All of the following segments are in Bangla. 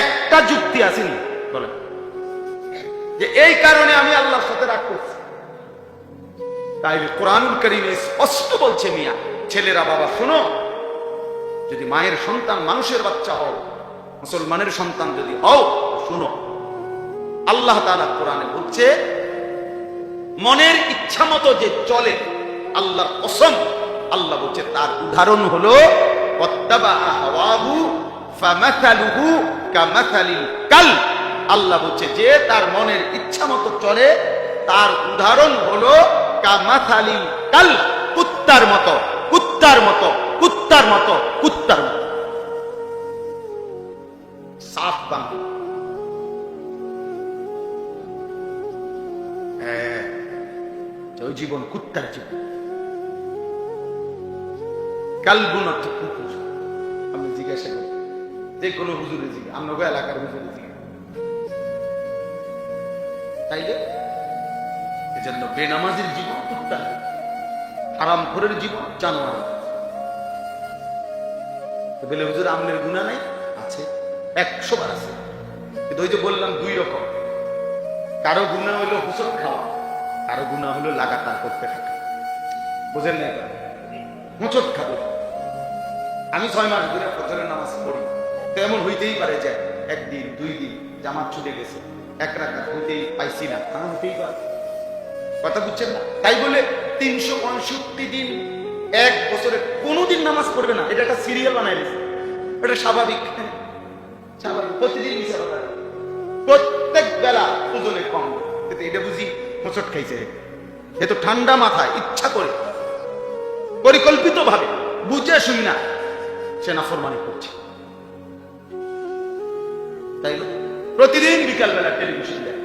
একটা যুক্তি আসেনি। বলে যে এই কারণে আমি আল্লাহর সাথে রাগ করছি। তাই কোরআনুল করিমে স্পষ্ট বলছে মিয়া, ছেলেরা বাবা, শোনো। যদি মায়ের সন্তান মানুষের বাচ্চা হও, মুসলমানের সন্তান যদি হও, শোনো। আল্লাহ তাআলা কোরআনে বলছে, মনের ইচ্ছা মতো যে চলে, আল্লাহর কসম, আল্লাহ বলছে, তার উদাহরণ হলো হাওয়াহু ফামাসালুহু কামাসালিল কাল। আল্লাহ বলছে, যে তার মনের ইচ্ছা মতো চলে, তার উদাহরণ হলো কামাসালিল কাল। কুত্তার মতো কুত্তার মতো কুত্তার মতো কুত্তার মতো। হ্যাঁ জীবন, কুত্তার জীবন। অর্থ কুকুর। আমি জিজ্ঞাসা করি যে কোনো হুজুরে জিজ্ঞা আমরা এলাকার হুজুরে জিজ্ঞা তাই এজন্য বেনামাজির জীবন কুত্তার আরাম ঘরের জীবন জানোয়ার। বলে, হুজুর আমনের গুণা নাই? আছে, একশো বার আছে। কিন্তু ওই যে বললাম দুই রকম। কারও গুণা হলো হুসুর খাওয়া, কারও গুণা হলো লাগাতার করতে থাকা। বুঝেন না হুঁচট খাব। আমি ছয় মাস ধরে ফজরের নামাজ পড়ি। তো এমন হইতেই পারে যে একদিন, দুই দিন জামাত ছুটে গেছে। এক রাখা হইতেই পাইছি না। তা হইতেই পারে। কথা বুঝছেন না? তাই বলে তিনশো পঁয়ষট্টি দিন, এক বছরে কোনোদিন নামাজ পড়বে না। এটা একটা সিরিয়াল বানাই দিয়েছে এটা স্বাভাবিক। স্বাভাবিক। প্রতিদিন প্রত্যেক বেলা ওজনে কম। এটা বুঝি হোঁচট খাইছে এ তো ঠান্ডা মাথায়, ইচ্ছা করে। পরিকল্পিত ভাবে বুঝে শুনি না। সে নাফরমানি করছে। তাই না? প্রতিদিন বিকাল বেলা টেলিভিশন দেখে।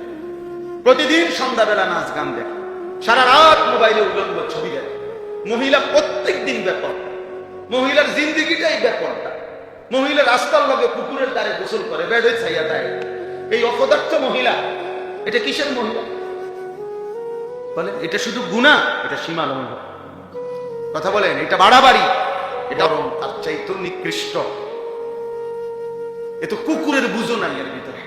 প্রতিদিন সন্ধ্যাবেলা নাচ গান দেখে। সারা রাত মোবাইলে উলঙ্গ ছবি দেখে। মহিলা প্রত্যেক দিন ব্যাপক। মহিলার জিন্দিগিটাই ব্যাপকটা মহিলা রাস্তার লগে কুকুরের দ্বারে গোসল করে, বেড়ে ছাইয়া দেয়। এই অপদার্থ মহিলা, এটা কিসের মহিলা? বলেন, এটা শুধু গুণা, এটা সীমা লঙ্ঘন কথা বলেন, এটা বাড়াবাড়ি। এটা তার চাইতো নিকৃষ্ট। এ তো কুকুরের বুঝো নাই এর ভিতরে।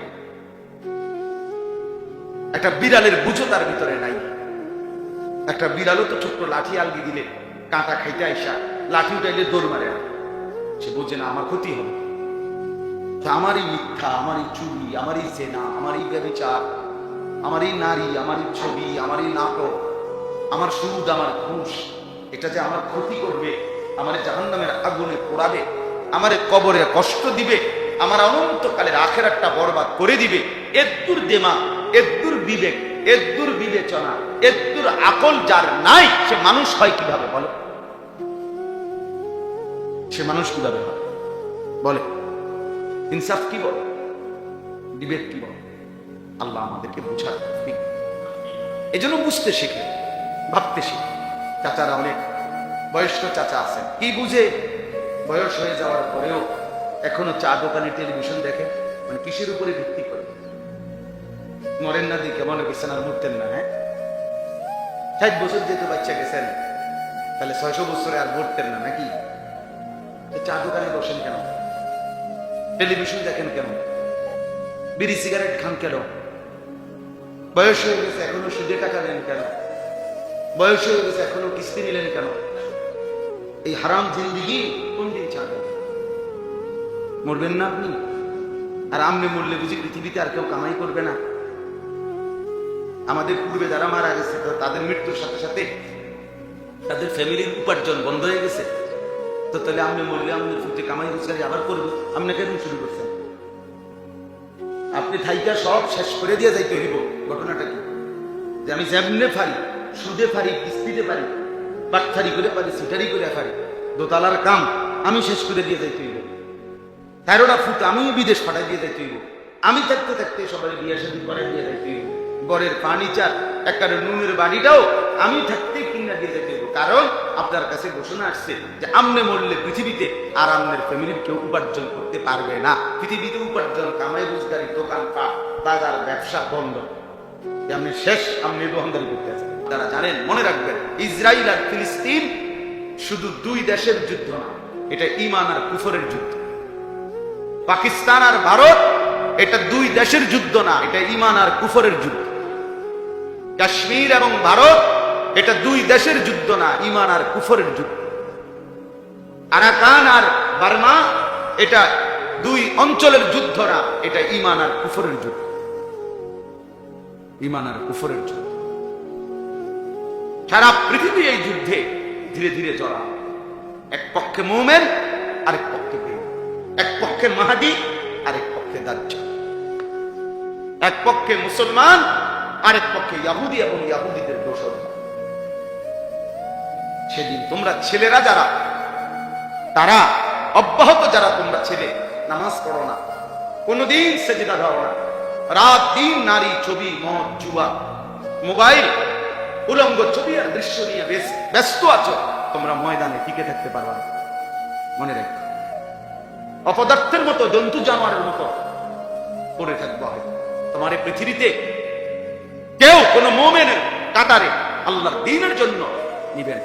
একটা বিড়ালের বুঝো তার ভিতরে নাই। একটা বিড়ালও তো ছোট্ট লাঠি আলগি দিলে কাঁটা খাইতে আইসা লাঠি উঠাইলে দৌড় মারে। সে বোঝে না, আমার ক্ষতি হবে তো আমারই মিথ্যা, আমারই চুরি, আমারই সেনা আমারই ব্যবচার, আমারই নারী, আমারই ছবি, আমারই নাটক, আমার সুদ, আমার ঘুষ, এটা যে আমার ক্ষতি করবে, আমার জাহান্নামের আগুনে পোড়াবে, আমারে কবরে কষ্ট দিবে আমার অনন্তকালের একটা বরবাদ করে দিবে। এদ্দুর দেমা এদ্দুর বিবেক, এদ্দুর বিবেচনা, এদ্দুর আকল যার নাই, সে মানুষ হয় কীভাবে বলো? সে মানুষ কীভাবে হয়? বলে, ইনসাফ কি বলে? বিবেক কি বলে? আল্লাহ আমাদেরকে বুঝার এই জন্য বুঝতে শিখে, ভাবতে শিখে। চাচারা অনেক বয়স্ক চাচা আছেন। কি বুঝে? বয়স হয়ে যাওয়ার পরেও এখনও চা দোকানে টেলিভিশন দেখে মানে কিসের উপরে ভিত্তি করে? মরেন না দিকে মনে করছেন আর মরতেন না হ্যাঁ? ষাট বছর যেহেতু বাচ্চা গেছেন, তাহলে ছয়শো বছরে আর মরতেন না, নাকি? চা দোকানে বসেন কেন? টেলিভিশন দেখেন কেন? বিড়ি সিগারেট খান কেন? বয়স হয়ে গেছে, এখনও সুদে টাকা নেন কেন? বয়স হয়ে গেছে, এখনও কিস্তি নিলেন কেন? এই হারাম জিন্দিগি কোন মরবেন না আপনি? আর আমনে মরলে বুঝি পৃথিবীতে আর কেউ কামাই করবে না? আমাদের পূর্বে যারা মারা গেছে তাদের মৃত্যুর সাথে সাথে তাদের ফ্যামিলির উপার্জন বন্ধ হয়ে গেছে। তো তাহলে আপনি মরলে আপনি ফুটে কামাই রোজগারি আবার করব? আপনি কেন শুরু করছেন? আপনি থাইকা সব শেষ করে দিয়ে যাইতে হইব। ঘটনাটা কি? যে আমি যেমনে পারি সুদে পারি কিস্তিতে পারি বাটফারি করে পারি সিটারি করে পারি দোতলার কাম আমি শেষ করে দিয়ে যাইতে হইব। তেরোটা ফুট আমি বিদেশ পাঠাই দিয়ে যাইতে হইব। আমি থাকতে থাকতে সবাই বিয়ে শাদী করে দিয়ে যাইতে হইব। বরের ফার্নিচার একটা নুনের বাড়িটাও আমি থাকতে কিনা দিয়ে যেতে হইব। কারণ আপনার কাছে ঘোষণা আসছে যে আমনে মরলে পৃথিবীতে আর আমনের ফ্যামিলির কেউ উপার্জন করতে পারবে না। পৃথিবীতে উপার্জন, কামাই, রোজগারি, দোকান পাট বাজার, ব্যবসা, বন্ধ। আপনি শেষ আপনি দোকানদারি করতে আছেন তারা জানেন, মনে রাখবেন, ইসরায়েল আর ফিলিস্তিন শুধু দুই দেশের যুদ্ধ না, এটা ইমান আর কুফরের যুদ্ধ। পাকিস্তান আর ভারত, এটা দুই দেশের যুদ্ধ না, এটা ইমান আর কুফরের যুদ্ধ। কাশ্মীর এবং ভারত, এটা দুই দেশের যুদ্ধ না ইমান আর কুফরের যুদ্ধ। আরাকান আর বার্মা, এটা দুই অঞ্চলের যুদ্ধ না, এটা ইমান আর কুফরের যুদ্ধ। ইমান আর কুফরের যুদ্ধ। সারা পৃথিবী এই যুদ্ধে ধীরে ধীরে জড়া এক পক্ষে মোমেন, আরেক পক্ষে পক্ষে মাহাদি, আরেক পক্ষে দাজ্জাল। এক পক্ষে মুসলমান, আরেক পক্ষে ইয়াহুদি এবং ইয়াহুদিদের দোষর। সেদিন তোমরা ছেলেরা যারা, তারা অব্যাহত যারা তোমরা ছেলে, নামাজ পড়ো না। কোনদিন সেজিদা ধরো না। রাত, দিন, নারী, ছবি, মদ, জুয়া, মোবাইল, উলঙ্গ ছবি আর দৃশ্য নিয়ে ব্যস্ত আছো। তোমরা ময়দানে টিকে থাকতে পারবে না। মনে রেখো। অপদার্থের মতো জন্তু জানোয়ারের মতো পড়ে থাকব হয়তো তোমার পৃথিবীতে কেউ কোন মোমেনের কাতারে আল্লাহর দিনের জন্য নিবেন।